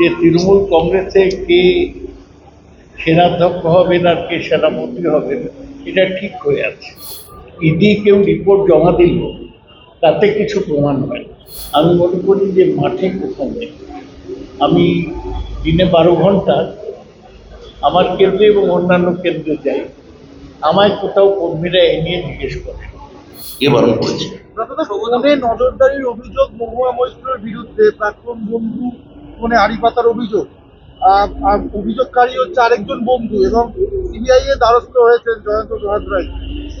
যে তৃণমূল কংগ্রেসে কে সেনাধ্যক্ষ হবেন আর কে সেনাপতি হবেন এটা ঠিক হয়ে আছে। ইডি কেউ রিপোর্ট জমা দিল তাতে কিছু প্রমাণ হয় আমি মনে করি যে মাঠে কোথাও নেই। আমি দিনে বারো ঘণ্টা আমার কেন্দ্রে এবং অন্যান্য কেন্দ্রে যাই আমায় কোথাও কর্মীরা এ নিয়ে জিজ্ঞেস করে। কে বারণ করেছে নজরদারির অভিযোগ মহুয়া মৈত্রের বিরুদ্ধে প্রাক্তন বন্ধু ফোনে আড়ি পাতার অভিযোগ। আর আর অভিযোগকারী হচ্ছে আরেকজন বন্ধু এবং সিবিআই এর দ্বারস্থ হয়েছেন জয়ন্ত জহাদ্রাই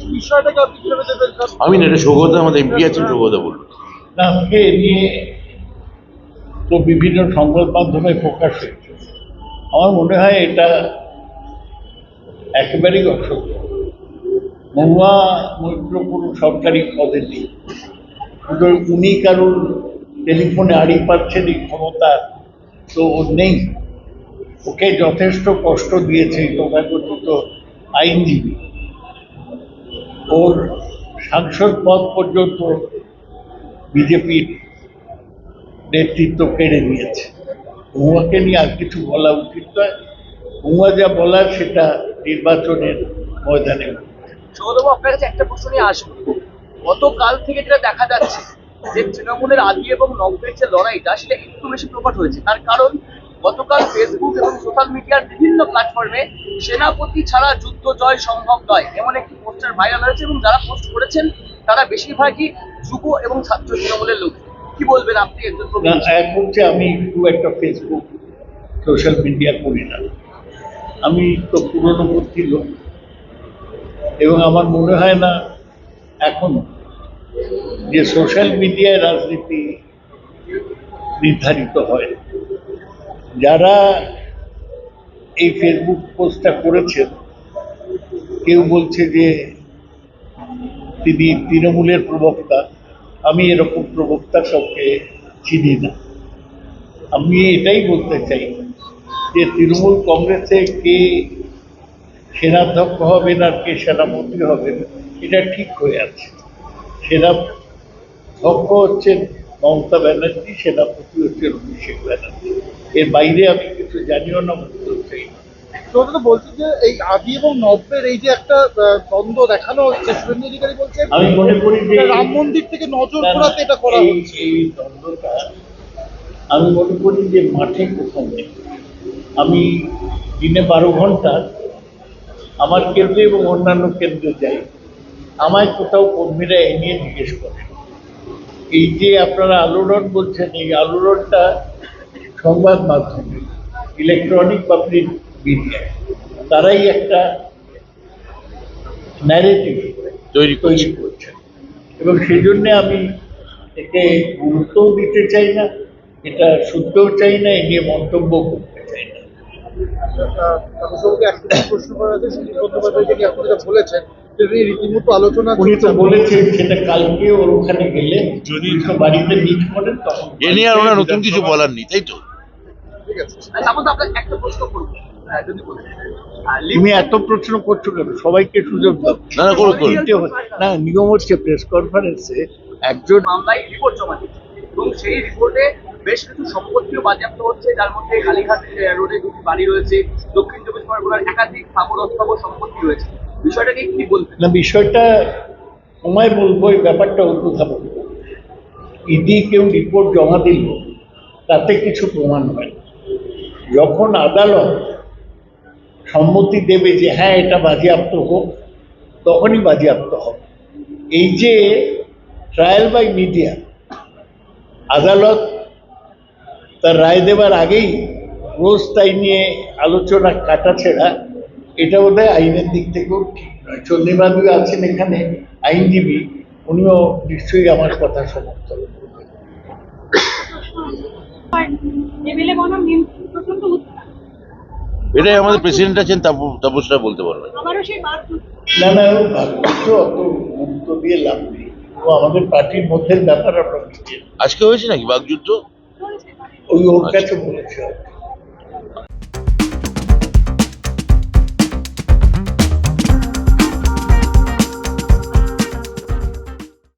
এই বিষয়টাকে আপনি কীভাবে দেবেন আমি না এটা সৌগত আমাদের এমপি আছেন সৌগত বলুন। না এ নিয়ে তো বিভিন্ন সংবাদ মাধ্যমে প্রকাশ হয়েছে। আমার মনে হয় এটা একেবারেই অসত্য। মহুয়া মৈত্র কোনো সরকারি পদে নেই উনি কারোর টেলিফোনে আড়ি পাচ্ছেন এই ক্ষমতা তো ওর নেই। ওকে যথেষ্ট কষ্ট দিয়েছে তথাকথিত আইনজীবী ওর সাংসদ পদ পর্যন্ত বিজেপির নেতৃত্ব কেড়ে নিয়েছে। হুমাকে নিয়ে আর কিছু বলা উচিত নয়। হুমা যা বলার সেটা নির্বাচনের ময়দানে। সৌরভ আপনার কাছে একটা প্রশ্ন নিয়ে আসব গতকাল থেকে যেটা দেখা যাচ্ছে যে তৃণমূলের আদি এবং নব্বের যে লড়াইটা সেটা একটু বেশি প্রকট হয়েছে। তার কারণ গতকাল ফেসবুক এবং সোশ্যাল মিডিয়ার বিভিন্ন প্ল্যাটফর্মে সেনাপতি ছাড়া যুদ্ধ জয় সম্ভব নয় এমন একটি পোস্টার ভাইরাল হয়েছে এবং যারা পোস্ট করেছেন তারা বেশিরভাগই যুব এবং ছাত্র তৃণমূলের লোক কি বলবেন আপনি একজন এক হচ্ছে আমি খুব একটা ফেসবুক সোশ্যাল মিডিয়া করি না। আমি তো পুরনো ভর্তি লোক। এবং আমার মনে হয় না এখন যে সোশ্যাল মিডিয়ায় রাজনীতি নির্ধারিত হয়, যারা এই ফেসবুক পোস্টটা করেছেন, কেউ বলছে যে তিনি তৃণমূলের প্রবক্তা, আমি এরকম প্রবক্তা কাউকে চিনি না। আমি এটাই বলতে চাই যে তৃণমূল কংগ্রেসে কে সেনাধ্যক্ষ হবেন আর কে সেনাপতি হবেন, এটা ঠিক হয়ে আছে। সেনাধ্যক্ষ হচ্ছেন মমতা ব্যানার্জি সেনাপতি হচ্ছেন অভিষেক ব্যানার্জি। এর বাইরে আমি কিছু জানিও না বলতেও চাই না। তো বলছো যে এই আদি এবং নব্বের এই যে একটা দ্বন্দ্ব দেখানো হচ্ছে শুভেন্দু অধিকারী বলছেন আমি মনে করি যে রাম মন্দির থেকে নজর ঘোরাতে এটা করা হচ্ছে। এই দ্বন্দ্বটা আমি মনে করি যে মাঠে কোথাও নেই আমি দিনে বারো ঘণ্টা আমার কেন্দ্রে এবং অন্যান্য কেন্দ্রে যাই আমায় কোথাও কর্মীরা এ নিয়ে জিজ্ঞেস করে। এই যে আপনারা আলোড়ন বলছেন এই আলোড়নটা সংবাদ মাধ্যমে ইলেকট্রনিক বা প্রিন্ট মিডিয়া তারাই একটা ন্যারেটিভ তৈরি তৈরি করছে। করছেন এবং সেই জন্যে আমি একে গুরুত্বও দিতে চাই না এটা শুনতেও চাই না এ নিয়ে মন্তব্য করতে চাই না। তাপসবাবুকে একটা প্রশ্ন করা হয়েছে সুনীল বন্দ্যোপাধ্যায়কে নিয়ে আপনি যেটা বলেছেন রীতিমতো আলোচনা উনি তো বলেছেন সেটা কালকে ওর ওখানে গেলে যদি বাড়িতে মিট করেন তখন এ নিয়ে আর ওনার নতুন কিছু বলার নেই তাই তো? ঠিক আছে। আচ্ছা আপনার আপনাকে একটা প্রশ্ন করব। আহ, যদি বলেন। আহ, তুমি এত প্রশ্ন করছ কেন? সবাইকে সুযোগ দাও। না, না, করুন, করুন। তিনটে হচ্ছে। না নিয়ম হচ্ছে প্রেস কনফারেন্সে একজন মামলায় রিপোর্ট জমা দিচ্ছে এবং সেই রিপোর্টে বেশ কিছু সম্পত্তিও বাজেয়াপ্ত হচ্ছে, যার মধ্যে কালীঘাট রোডে দুটি বাড়ি রয়েছে, দক্ষিণ চব্বিশ পরগনার একাধিক অস্থাবর সম্পত্তি রয়েছে। বিষয়টা নিয়ে কি বলবেন? না, বিষয়টা সময় বলব, এই ব্যাপারটা অনুধাবন ইডি কেউ রিপোর্ট জমা দিল, তাতে কিছু প্রমাণ হয় যখন আদালত সম্মতি দেবে যে হ্যাঁ এটা বাজেয়াপ্ত হোক, তখনই বাজেয়াপ্ত হবে। এই যে ট্রায়াল বাই মিডিয়া আদালত তার রায় দেবার আগেই রোজ তাই নিয়ে আলোচনা কাটা কাটাছেড়া এটা বোধহয় আইনের দিক থেকেও ঠিক নয়। চন্দ্রবাবু আছেন এখানে আইনজীবী উনিও নিশ্চয়ই আমার কথা সমর্থন করবেন। এটাই আমাদের প্রেসিডেন্ট আছেন তাপসরা বলতে পারবেন আবারও সেই বাদ না না ও ভাগ্যিত অত গুরুত্ব দিয়ে লাভ নেই। ও আমাদের পার্টির মধ্যে ব্যাপার আমরা আজকে হয়েছে নাকি বাগযুদ্ধ চলছে ওই ওর কাছে বলেছে আর কি।